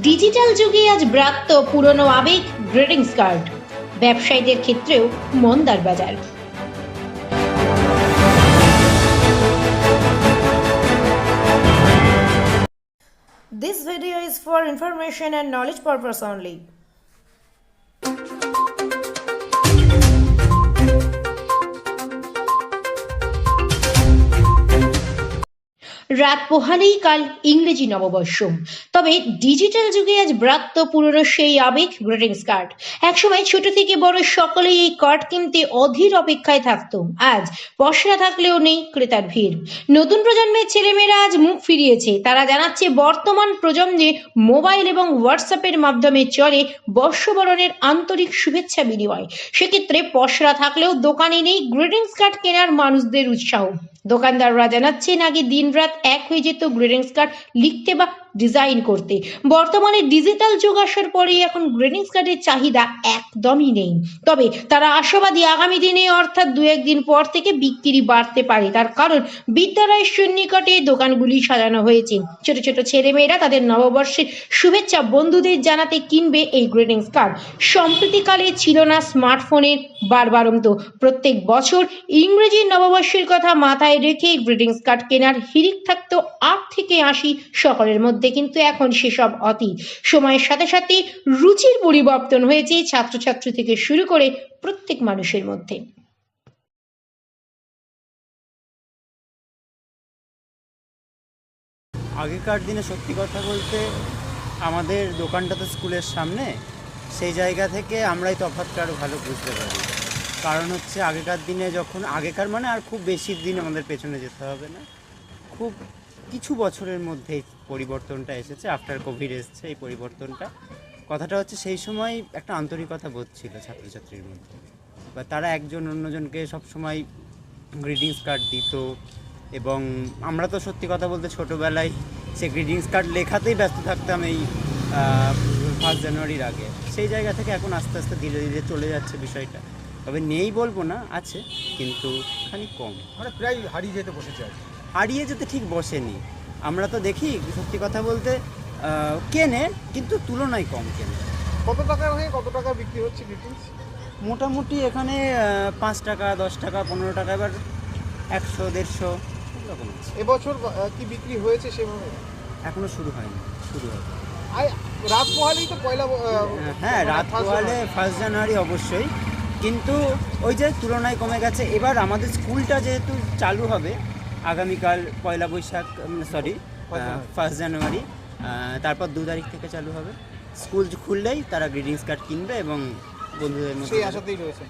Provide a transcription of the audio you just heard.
Digital যুগে আজ ব্রাত্য পুরনো আবেগ গ্রিটিংস কার্ড ব্যবসায়ীদের ক্ষেত্রেও মন্দার বাজার This video is for information and knowledge purpose only. রাত পোহালেই কাল ইংরেজি নববর্ষ তবে ডিজিটাল যুগে আজ ব্রাত্য পুরনো সেই আবেগ, গ্রিটিংস কার্ড। একসময় ছোট থেকে বড় সকলেই এই কার্ড কিনতে অধীর অপেক্ষায় থাকতো। আজ পশরা থাকলেও নেই ক্রেতার ভিড়। নতুন প্রজন্মের ছেলেমেয়েরা আজ মুখ ফিরিয়েছে। তারা জানাচ্ছে, বর্তমান প্রজন্মে মোবাইল এবং হোয়াটসঅ্যাপের মাধ্যমে চলে বর্ষবরণের আন্তরিক শুভেচ্ছা বিনিময়। সেক্ষেত্রে পশরা থাকলেও দোকানে নেই গ্রিটিংস কার্ড কেনার মানুষদের উৎসাহ। দোকানদাররা জানাচ্ছেন আগে দিনরাত এক হয়ে যেত গ্রিটিংস কার্ড লিখতে বা ডিজাইন করতে। বর্তমানে ডিজিটাল যুগ আসার পরে এখন গ্রিটিংস কার্ডের চাহিদা একদমই নেই। তবে তারা আশাবাদী আগামী দিনে অর্থাৎ দু একদিন পর থেকে বিক্রি বাড়তে পারে। তার কারণ, বিদ্যালয়ের সন্নিকটে দোকানগুলি সাজানো হয়েছে। ছোট ছোট ছেলেমেয়েরা তাদের নববর্ষের শুভেচ্ছা বন্ধুদের জানাতে কিনবে এই গ্রিটিংস কার্ড। সম্প্রতিকালে ছিল না স্মার্টফোনের বারবারন্ত। প্রত্যেক বছর ইংরেজি নববর্ষের কথা মাথায় রেখে গ্রিটিংস কার্ড কেনার হিরিক থাকতো আট থেকে আশি সকলের মধ্যে, কিন্তু এখন সেসব অতীত সময়ের সাথে সাথে রুচির পরিবর্তন হয়েছে ছাত্রছাত্রী থেকে শুরু করে প্রত্যেক মানুষের মধ্যে। আগেকার দিনে সত্যি কথা বলতে আমাদের দোকানটা তো স্কুলের সামনে, সেই জায়গা থেকে আমরাই তফাৎটা আরও ভালো বুঝতে পারি। কারণ হচ্ছে আগেকার দিনে যখন, আগেকার মানে আর খুব বেশি দিন আমাদের পেছনে যেতে হবে না। খুব কিছু বছরের মধ্যেই পরিবর্তনটা এসেছে আফটার কোভিড এসছে এই পরিবর্তনটা। কথাটা হচ্ছে সেই সময় একটা আন্তরিকতা বোধ ছিল ছাত্রছাত্রীর মধ্যে। বা তারা একজন অন্যজনকে সবসময় গ্রিটিংস কার্ড দিত এবং আমরা তো সত্যি কথা বলতে ছোটোবেলায় সে গ্রিটিংস কার্ড লেখাতেই ব্যস্ত থাকতাম এই ফার্স্ট জানুয়ারির আগে। সেই জায়গা থেকে এখন আস্তে আস্তে ধীরে ধীরে চলে যাচ্ছে বিষয়টা। তবে নেই বলব না আছে কিন্তু খানিক কম। মানে প্রায় হারিয়ে যেতে বসেছে আর কি। হারিয়ে যেতে ঠিক বসেনি। আমরা তো দেখি সত্যি কথা বলতে আহ, কেনে কিন্তু তুলনায় কম কেনে। কত টাকা হয়ে কত টাকা বিক্রি হচ্ছে গ্রিটিংস মোটামুটি এখানে আহ, পাঁচ টাকা দশ টাকা পনেরো টাকা এবার একশো দেড়শো এরকম আছে। এবছর আহ, কি বিক্রি হয়েছে সেভাবে? এখনও শুরু হয়নি শুরু হবে আই রাত পোহালেই তো পয়লা আহ, হ্যাঁ রাত পোহালে ফার্স্ট জানুয়ারি। অবশ্যই। কিন্তু ওই যে তুলনায় কমে গেছে। এবার আমাদের স্কুলটা যেহেতু চালু হবে আগামীকাল Poila Boishakh sorry first January তারপর দু তারিখ থেকে চালু হবে। স্কুল খুললেই তারা গ্রিটিংস কার্ড কিনবে এবং বন্ধুদের মধ্যে সেই আশাতেই রয়েছে।